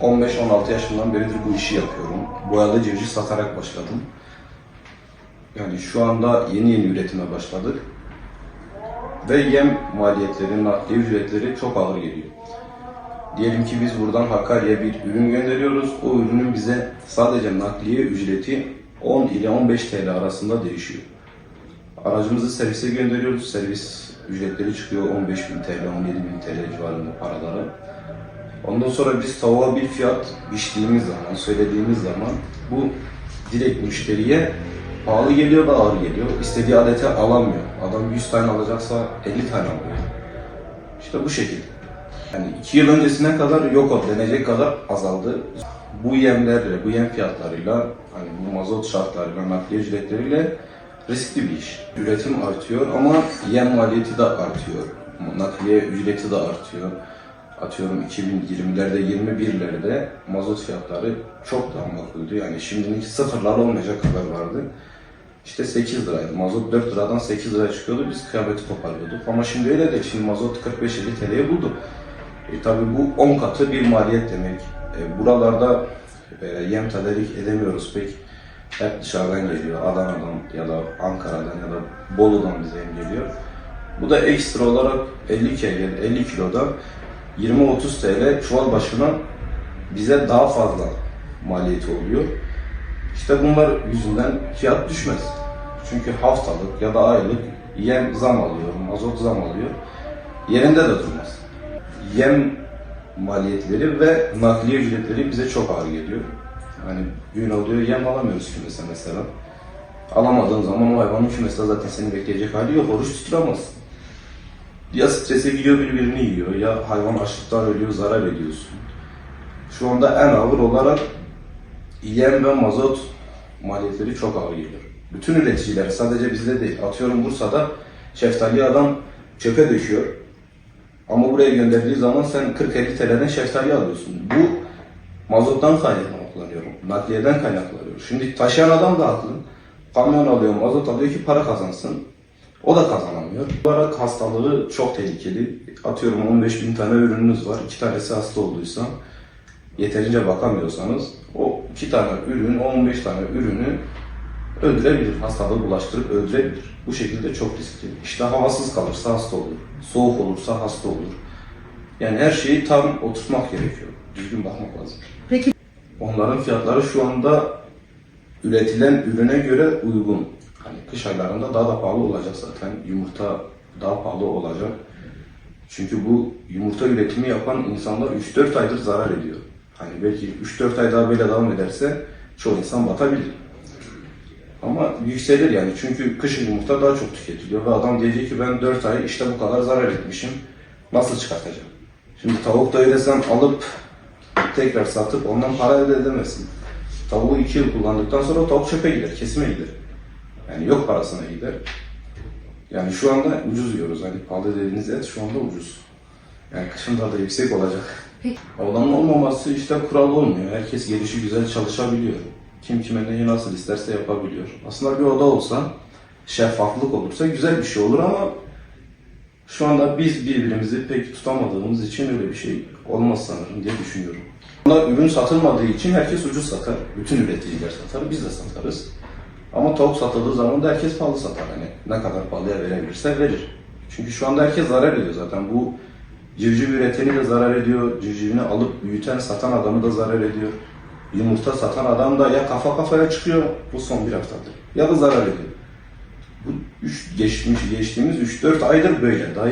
15-16 yaşımdan beridir bu işi yapıyorum. Boyalı civciv satarak başladım. Yani şu anda yeni yeni üretime başladık. Ve yem maliyetleri, nakliye ücretleri çok ağır geliyor. Diyelim ki biz buradan Hakkari'ye bir ürün gönderiyoruz. O ürünün bize sadece nakliye ücreti 10 ile 15 TL arasında değişiyor. Aracımızı servise gönderiyoruz. Servis ücretleri çıkıyor 15.000 TL, 17.000 TL civarında paraları. Ondan sonra biz tavuğa bir fiyat biçtiğimiz zaman, söylediğimiz zaman bu direkt müşteriye pahalı geliyor da ağır geliyor. İstediği adete alamıyor. Adam 100 tane alacaksa 50 tane alıyor. İşte bu şekilde. Yani iki yıl öncesine kadar yok ol denecek kadar azaldı. Bu yemlerle, bu yem fiyatlarıyla, hani bu mazot şartlarıyla, nakliye ücretleriyle riskli bir iş. Üretim artıyor ama yem maliyeti de artıyor. Nakliye ücreti de artıyor. Atıyorum 2020'lerde, 21'lerde mazot fiyatları çok daha makuldü. Yani şimdiki sıfırlar olmayacak kadar vardı. İşte 8 liraydı. Mazot 4 liradan 8 liraya çıkıyordu. Biz kıyameti koparıyorduk. Ama şimdi öyle değil. Şimdi mazot 45-50 TL'ye buldu. E, tabii bu 10 katı bir maliyet demek. E, buralarda e, yem tedarik edemiyoruz pek. Hep dışarıdan geliyor. Adana'dan ya da Ankara'dan ya da Bolu'dan bize yem geliyor. Bu da ekstra olarak 50 kg, 50 kiloda 20-30 TL çuval başına bize daha fazla maliyeti oluyor. İşte bunlar yüzünden fiyat düşmez. Çünkü haftalık ya da aylık yem zam alıyor, mazot zam alıyor. Yerinde de durmaz. Yem maliyetleri ve nakliye ücretleri bize çok ağır geliyor. Hani gün oluyor yem alamıyoruz kümese mesela. Alamadığın zaman o hayvanın kümeste zaten seni bekleyecek hali yok. Oruç tuturamazsın. Ya strese giriyor birbirini yiyor ya hayvan açlıktan ölüyor zarar ediyorsun. Şu anda en ağır olarak yem ve mazot maliyetleri çok ağır geliyor. Bütün üreticiler sadece bizde değil. Atıyorum Bursa'da şeftali adam çöpe döküyor. Ama buraya gönderdiği zaman sen 40-50 TL'den şeftali alıyorsun. Bu mazottan kaynaklanıyor. Nakliyeden kaynaklanıyor. Şimdi taşıyan adam da haklı. Kamyon alıyor, mazot alıyor ki para kazansın. O da kazanamıyor. Bu olarak hastalığı çok tehlikeli. Atıyorum 15 bin tane ürününüz var. iki tanesi hasta olduysa yeterince bakamıyorsanız o iki tane ürün, 15 tane ürünü öldürebilir. Hastalığı bulaştırıp öldürebilir. Bu şekilde çok riskli. İşte havasız kalırsa hasta olur. Soğuk olursa hasta olur. Yani her şeyi tam oturtmak gerekiyor. Düzgün bakmak lazım. Peki Onların fiyatları şu anda üretilen ürüne göre uygun. Hani kış aylarında daha da pahalı olacak zaten. Yumurta daha pahalı olacak. Çünkü bu yumurta üretimi yapan insanlar 3-4 aydır zarar ediyor. Hani belki 3-4 ay daha böyle devam ederse çoğu insan batabilir. Ama yükselir yani çünkü kışın yumurta daha çok tüketiliyor ve adam diyecek ki ben 4 ay işte bu kadar zarar etmişim. Nasıl çıkartacağım? Şimdi tavuk da öyle sen alıp tekrar satıp ondan para elde edemezsin. Tavuğu 2 yıl kullandıktan sonra tavuk çöpe gider, kesime gider. Yani yok parasına gider. Yani şu anda ucuz yiyoruz. Hani pahalı dediğiniz et şu anda ucuz. Yani kışın daha da yüksek olacak. Peki. Odanın olmaması işte kural olmuyor. Herkes gelişi güzel çalışabiliyor. Kim kime neyi nasıl isterse yapabiliyor. Aslında bir oda olsa, şeffaflık olursa güzel bir şey olur ama şu anda biz birbirimizi pek tutamadığımız için öyle bir şey olmaz sanırım diye düşünüyorum. Ürün satılmadığı için herkes ucuz satar. Bütün üreticiler satar, biz de satarız. Ama tavuk satıldığı zaman da herkes pahalı satar. Hani ne kadar pahalıya verebilirse verir. Çünkü şu anda herkes zarar ediyor zaten. Bu civciv üreteni de zarar ediyor. Civcivini alıp büyüten, satan adamı da zarar ediyor. Yumurta satan adam da ya kafa kafaya çıkıyor bu son bir haftadır ya da zarar ediyor. Bu üç, geçmiş, geçtiğimiz 3-4 aydır böyle. Daha